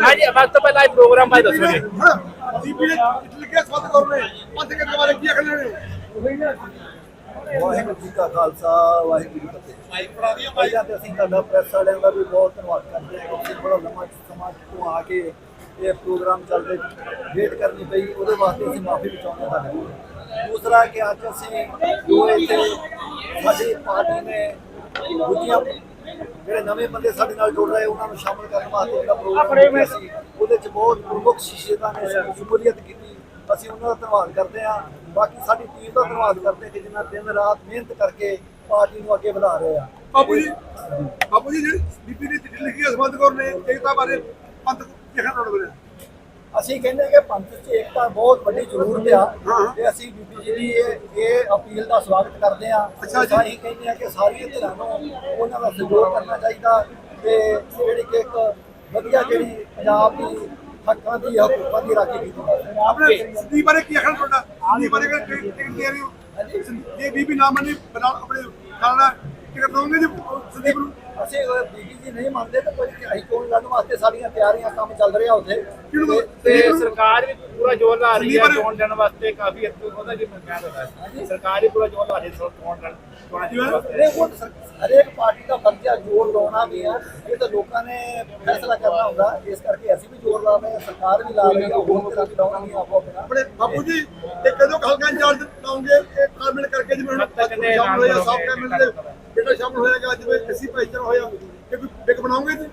ਹਾਂਜੀ ਬਸ ਪਹਿਲਾਂ ਇਹ ਪ੍ਰੋਗਰਾਮ ਬਾਰੇ ਦੱਸੋ ਜੀ। ਵਾਹਿਗੁਰੂ ਜੀ ਕਾ ਖਾਲਸਾ, ਵਾਹਿਗੁਰੂ ਜੀ ਕੀ ਫਤਿਹ। ਪਹਿਲਾਂ ਤੇ ਅਸੀਂ ਤੁਹਾਡਾ ਪ੍ਰੈਸ ਵਾਲਿਆਂ ਦਾ ਵੀ ਬਹੁਤ ਧੰਨਵਾਦ ਕਰਦੇ ਹਾਂ ਤੁਸੀਂ ਬੜਾ ਲੰਮਾ ਸਮਾਂ ਤੋਂ ਆ ਕੇ ਇਹ ਪ੍ਰੋਗਰਾਮ ਚੱਲਦੇ ਵੇਟ ਕਰਨੀ ਪਈ, ਉਹਦੇ ਵਾਸਤੇ ਅਸੀਂ ਮਾਫੀ ਵੀ ਚਾਹੁੰਦੇ ਤੁਹਾਡੇ ਕੋਲ। ਦੂਸਰਾ ਕਿ ਅੱਜ ਅਸੀਂ ਜੋ ਇੱਥੇ ਸਾਡੀ ਪਾਰਟੀ ਨੇ ਦੂਜੀਆਂ ਜਿਹੜੇ ਨਵੇਂ ਬੰਦੇ ਸਾਡੇ ਨਾਲ ਜੁੜ ਰਹੇ ਉਹਨਾਂ ਨੂੰ ਸ਼ਾਮਲ ਕਰਨ ਵਾਸਤੇ ਉਹਦਾ ਪ੍ਰੋਗਰਾਮ ਸੀ ਉਹਦੇ ਚ ਬਹੁਤ ਪ੍ਰਮੁੱਖ ਸ਼ਖਸੀਅਤਾਂ ਨੇ ਸ਼ਮੂਲੀਅਤ ਕੀਤੀ। ਅਸੀਂ ਉਹਨਾਂ ਦਾ ਧੰਨਵਾਦ ਕਰਦੇ ਹਾਂ। ਬਾਕੀ ਸਾਡੀ ਟੀਮ ਦਾ ਧੰਨਵਾਦ ਕਰਦੇ ਹਾਂ ਕਿ ਜਿਨ੍ਹਾਂ ਦਿਨ ਰਾਤ ਮਿਹਨਤ ਕਰਕੇ ਪਾਰਟੀ ਨੂੰ ਅੱਗੇ ਵਧਾ ਰਹੇ ਆ। ਬਾਪੂ ਜੀ ਬਾਪੂ ਜੀ ਜਿਹੜੀ ਬੀਬੀ ਨੇ ਚਿੱਠੀ ਲਿਖੀ ਹਸਮਤ ਕੌਰ ਨੇ ਏਕਤਾ ਬਾਰੇ ਪੰਥ ਕਿਹਨਾਂ ਨਾਲ ਬੋਲਿਆ? ਅਸੀਂ ਕਹਿੰਦੇ ਕਿ ਪੰਥ 'ਚ ਏਕਤਾ ਬਹੁਤ ਵੱਡੀ ਜ਼ਰੂਰਤ ਆ। ਤੇ ਅਸੀਂ ਬੀਬੀ ਜੀ ਦੀ ਇਹ ਇਹ ਅਪੀਲ ਦਾ ਸਵਾਗਤ ਕਰਦੇ ਆ ਅੱਛਾ ਜੀ। ਅਸੀਂ ਕਹਿੰਦੇ ਆ ਕਿ ਸਾਰੀਆਂ ਧਿਰਾਂ ਨੂੰ ਉਹਨਾਂ ਦਾ ਸਹਿਯੋਗ ਕਰਨਾ ਚਾਹੀਦਾ ਤੇ ਜਿਹੜੀ ਕਿ ਇੱਕ ਵਧੀਆ ਜਿਹੜੀ ਪੰਜਾਬ ਦੀ ਹੱਕਾਂ ਦੀ ਹਕੂਕਾਂ ਦੀ ਰਾਖੀ ਕੀਤੀ ਜਾਵੇ। ਆਪਣੇ ਸੰਦੀਪ ਬਾਰੇ ਕੀ ਆਖਣਾ ਤੁਹਾਡਾ? ਸੰਦੀਪ ਬਾਰੇ ਕਿ ਟਿਕਟ ਦੇ ਰਹੇ ਹੋ? ਇਹ ਬੀਬੀ ਨਾ ਮੰਨੀ ਬਣਾ ਆਪਣੇ ਖਾਣਾ ਟਿਕਟ ਦੋਗੇ ਜੀ ਸੰਦੀਪ ਨੂੰ? ਅਸੀਂ ਬੀਬੀ ਜੀ ਨਹੀਂ ਮੰਨਦੇ ਤਾਂ ਕੋਈ ਹਾਈ ਕੋਰਟ ਲੜਨ ਵਾਸਤੇ ਸਾਡੀਆਂ ਤਿਆਰੀਆਂ ਕੰਮ ਚੱਲ ਰਿਹਾ ਉੱਥੇ? ਤੇ ਸਰਕਾਰ ਵੀ ਪੂਰਾ ਜ਼ੋਰ ਲਾ ਰਹੀ ਹੈ ਚੋਣ ਲੜਨ ਵਾਸਤੇ ਕਾਫੀ ਅੱਗੇ ਉਹਦਾ ਜੀ ਮੈਂ ਕਹਿ ਰਿਹਾ ਸਰਕਾਰ ਹੀ ਪੂਰਾ ਜ਼ੋਰ ਲਾ ਰਹੀ ਹੈ ਚੋਣ ਲੜਨ ਹਰੇਕ ਪਾਰਟੀ ਦਾ ਫਰਜ਼ ਜ਼ੋਰ ਲਾਉਣਾ ਵੀ ਆ ਇਹ ਤਾਂ ਲੋਕਾਂ ਨੇ ਫੈਸਲਾ ਕਰਨਾ ਹੁੰਦਾ। ਇਸ ਕਰਕੇ ਅਸੀਂ ਵੀ ਜ਼ੋਰ ਲਾ ਰਹੇ ਹਾਂ ਸਰਕਾਰ ਵੀ ਲਾ ਰਹੀ ਹੈ। ਹੋਰ ਤਰ੍ਹਾਂ ਵੀ ਲਾਉਣਗੇ ਆਪੋ ਆਪਣਾ ਆਪਣੇ ਬਾਪੂ ਜੀ ਇਹ ਕਦੋਂ ਹਲਕਾ ਇੰਚਾਰਜ ਲਾਉਂਗੇ? ਇਹ ਤਾਲਮੇਲ ਕਰਕੇ ਜਿਵੇਂ ਹੁਣ ਸਾਫ਼ ਕੈਮਰੇ ਦੇ ਬੇਟਾ ਸ਼ਾਮਲ ਹੋਏਗਾ ਜਿਵੇਂ ਅਸੀਂ ਭਾਈਚਾਰਾ ਹੋਇਆ ਇਹ ਬਿਗ ਬਣਾਉਂਗੇ ਜੀ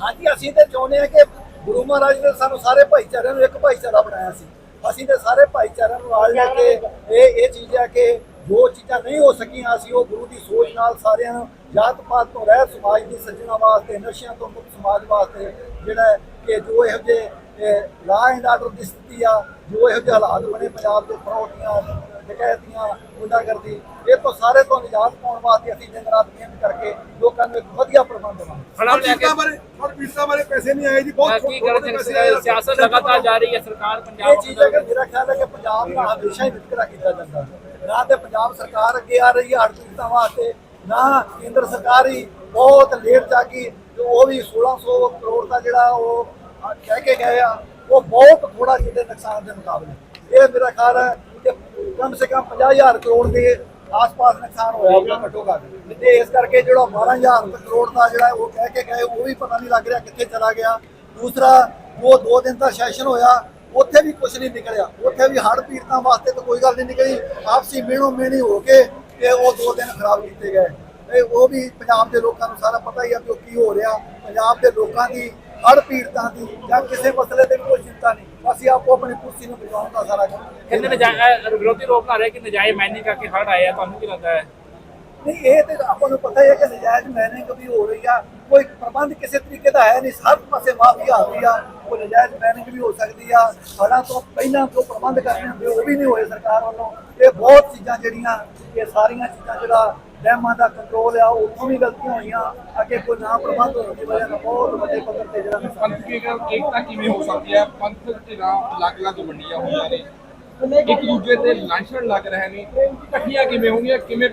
ਹਾਂਜੀ, ਅਸੀਂ ਤੇ ਚਾਹੁੰਦੇ ਹਾਂ ਕਿ ਗੁਰੂ ਮਹਾਰਾਜ ਨੇ ਸਾਨੂੰ ਸਾਰੇ ਭਾਈਚਾਰਿਆਂ ਨੂੰ ਇੱਕ ਭਾਈਚਾਰਾ ਬਣਾਇਆ ਸੀ। ਅਸੀਂ ਤੇ ਸਾਰੇ ਭਾਈਚਾਰਿਆਂ ਨੂੰ ਨਾਲ ਲੈ ਕੇ ਇਹ ਇਹ ਚੀਜ਼ ਹੈ ਕਿ ਜੋ ਚੀਜ਼ਾਂ ਨਹੀਂ ਹੋ ਸਕੀਆਂ, ਅਸੀਂ ਉਹ ਗੁਰੂ ਦੀ ਸੋਚ ਨਾਲ ਸਾਰਿਆਂ ਨੂੰ ਜਾਤ ਪਾਤ ਤੋਂ ਰਹਿ ਸਮਾਜ ਦੀ ਸੱਜਣਾ ਵਾਸਤੇ, ਨਸ਼ਿਆਂ ਤੋਂ ਮੁਕਤ ਸਮਾਜ ਵਾਸਤੇ ਜਿਹੜਾ ਕਿ ਜੋ ਇਹੋ ਜਿਹੇ ਲਾ ਐਂਡ ਆਰਡਰ ਦੀ ਸਥਿਤੀ ਆ, ਜੋ ਇਹੋ ਜਿਹੇ ਹਾਲਾਤ ਬਣੇ ਪੰਜਾਬ ਦੇ ਫਰੋਟੀਆਂ ਡਕੈਤੀਆਂ ਗੁੰਡਾਗਰਦੀ ਇਹ ਤੋਂ ਸਾਰੇ ਤੋਂ ਨਿਜਾਤ ਪਾਉਣ ਵਾਸਤੇ ਅਸੀਂ ਦਿਨ ਰਾਤ ਮਿਹਨਤ ਕਰਕੇ ਲੋਕਾਂ ਨੂੰ ਇੱਕ ਵਧੀਆ ਪ੍ਰਬੰਧ ਦੇਵਾਂਗੇ ਖੜਾ ਲੈ ਕੇ। ਬਾਰੇ ਹੁਣ ਪੀਤਾ ਬਾਰੇ ਪੈਸੇ ਨਹੀਂ ਆਏ ਜੀ ਬਹੁਤ ਕੀ ਕਰਨ ਪੈਸੇ। ਸਿਆਸਤ ਲਗਾਤਾਰ ਜਾਰੀ ਹੈ ਸਰਕਾਰ ਇਹ ਪੰਜਾਬ ਚੀਜ਼ ਹੈ। ਕਿ ਮੇਰਾ ਖਿਆਲ ਹੈ ਕਿ ਪੰਜਾਬ ਦਾ ਹਮੇਸ਼ਾ ਹੀ ਵਿਤਕਰਾ ਕੀਤਾ ਜਾਂਦਾ ਨਾ ਤੇ ਪੰਜਾਬ ਸਰਕਾਰ ਅੱਗੇ ਆ ਰਹੀ ਹੈ ਅੜਤਾਂ ਵਾਸਤੇ ਨਾ ਕੇਂਦਰ ਸਰਕਾਰ ਹੀ ਬਹੁਤ ਲੇਟ ਜਾਗੀ ਤੇ ਉਹ ਵੀ 1600 ਕਰੋੜ ਦਾ ਜਿਹੜਾ ਉਹ ਕਹਿ ਕੇ ਗਏ ਆ ਉਹ ਬਹੁਤ ਥੋੜਾ ਜਿਹੇ ਨੁਕਸਾਨ ਦੇ ਮੁਕਾਬਲੇ। ਇਹ ਮੇਰਾ ਖਿਆਲ ਹੈ ਕਿ ਕਮ ਸੇ ਕਮ 50000 ਕਰੋੜ ਦੇ ਆਸ-ਪਾਸ ਨੁਕਸਾਨ ਹੋਇਆ ਘੱਟੋ ਘੱਟ। ਤੇ ਇਸ ਕਰਕੇ ਜਿਹੜਾ 12000 ਕਰੋੜ ਦਾ ਜਿਹੜਾ ਉਹ ਕਹਿ ਕੇ ਗਏ, ਉਹ ਵੀ ਪਤਾ ਨਹੀਂ ਲੱਗ ਰਿਹਾ ਕਿੱਥੇ ਚਲਾ ਗਿਆ। ਦੂਸਰਾ, ਉਹ ਦੋ ਦਿਨ ਦਾ ਸੈਸ਼ਨ ਹੋਇਆ, ਉੱਥੇ ਵੀ ਕੁਝ ਨਹੀਂ ਨਿਕਲਿਆ। ਉੱਥੇ ਵੀ ਹੜ੍ਹ ਪੀੜਤਾਂ ਵਾਸਤੇ ਤਾਂ ਕੋਈ ਗੱਲ ਨਹੀਂ ਨਿਕਲੀ। ਆਪਸੀ ਮਿਹਣੋ ਮਿਹਣੀ ਹੋ ਕੇ ਤੇ ਉਹ ਦੋ ਦਿਨ ਖਰਾਬ ਕੀਤੇ ਗਏ। ਇਹ ਉਹ ਵੀ ਪੰਜਾਬ ਦੇ ਲੋਕਾਂ ਨੂੰ ਸਾਰਾ ਪਤਾ ਹੀ ਆ ਕਿ ਉਹ ਕੀ ਹੋ ਰਿਹਾ। ਪੰਜਾਬ ਦੇ ਲੋਕਾਂ ਦੀ, ਹੜ੍ਹ ਪੀੜਤਾਂ ਦੀ ਜਾਂ ਕਿਸੇ ਮਸਲੇ ਤੇ ਕੋਈ ਚਿੰਤਾ ਨਹੀਂ। ਅਸੀਂ ਆਪੋ ਆਪਣੀ ਕੁਰਸੀ ਨੂੰ ਬਚਾਉਣ ਦਾ ਸਾਰਾ ਕੰਮ ਕਹਿੰਦੇ ਨਜਾਇਜ਼ ਵਿਰੋਧੀ ਰੋਕ ਲਾ ਰਹੇ ਕਿ ਨਜਾਇਜ਼ ਮਾਈਨਿੰਗ ਕਰਕੇ ਹੜ ਆਏ ਆ? ਤੁਹਾਨੂੰ ਕੀ ਲੱਗਦਾ ਹੈ? ਨਹੀਂ ਇਹ ਤੇ ਆਪਾਂ ਨੂੰ ਪਤਾ ਹੀ ਹੈ ਕਿ ਨਜਾਇਜ਼ ਮੈਨਿੰਗ ਵੀ ਹੋ ਰਹੀ ਆ। ਕੋਈ ਪ੍ਰਬੰਧ ਕਿਸੇ ਤਰੀਕੇ ਦਾ ਹੈ ਨਹੀਂ। ਹਰ ਪਾਸੇ ਮਾਫੀਆ ਆ ਰਹੀ ਆ। ਉਹ ਨਜਾਇਜ਼ ਮੈਨਿੰਗ ਵੀ ਹੋ ਸਕਦੀ ਆ। ਸਾਡਾ ਤੋਂ ਪਹਿਲਾਂ ਜੋ ਪ੍ਰਬੰਧ ਕਰਨੇ ਹੁੰਦੇ ਉਹ ਵੀ ਨਹੀਂ ਹੋਏ ਸਰਕਾਰ ਵੱਲੋਂ। ਇਹ ਬਹੁਤ ਚੀਜ਼ਾਂ ਜਿਹੜੀਆਂ ਇਹ ਸਾਰੀਆਂ ਚੀਜ਼ਾਂ ਜਿਹੜਾ ਡੈਮਾਂ ਦਾ ਕੰਟਰੋਲ ਆ ਉਹ ਵੀ ਗਲਤੀਆਂ ਹੋਈਆਂ, ਅੱਗੇ ਕੋਈ ਨਾ ਪ੍ਰਬੰਧ ਹੋਣ ਦੀ ਵਜ੍ਹਾ ਨਾਲ ਬਹੁਤ ਵੱਡੇ ਪੱਧਰ ਤੇ ਜਿਹੜਾ ਨੁਕਸਾਨ ਪੰਥ ਕੀ ਏਕਤਾ ਕਿਵੇਂ ਹੋ ਸਕਦੀ ਹੈ? ਪੰਥ ਧਿਰਾਂ ਅਲੱਗ-ਅਲੱਗ ਵੰਡੀਆਂ ਹੋਈਆਂ ਨੇ। ਇੱਕ ਦੂਜੇ ਤੇ ਲਾਂਛਣ ਲੱਗ ਰਹੇ ਨੇ। ਇਕੱਠੀਆਂ ਕਿਵੇਂ ਹੋਣਗੀਆਂ? ਕਿਵੇਂ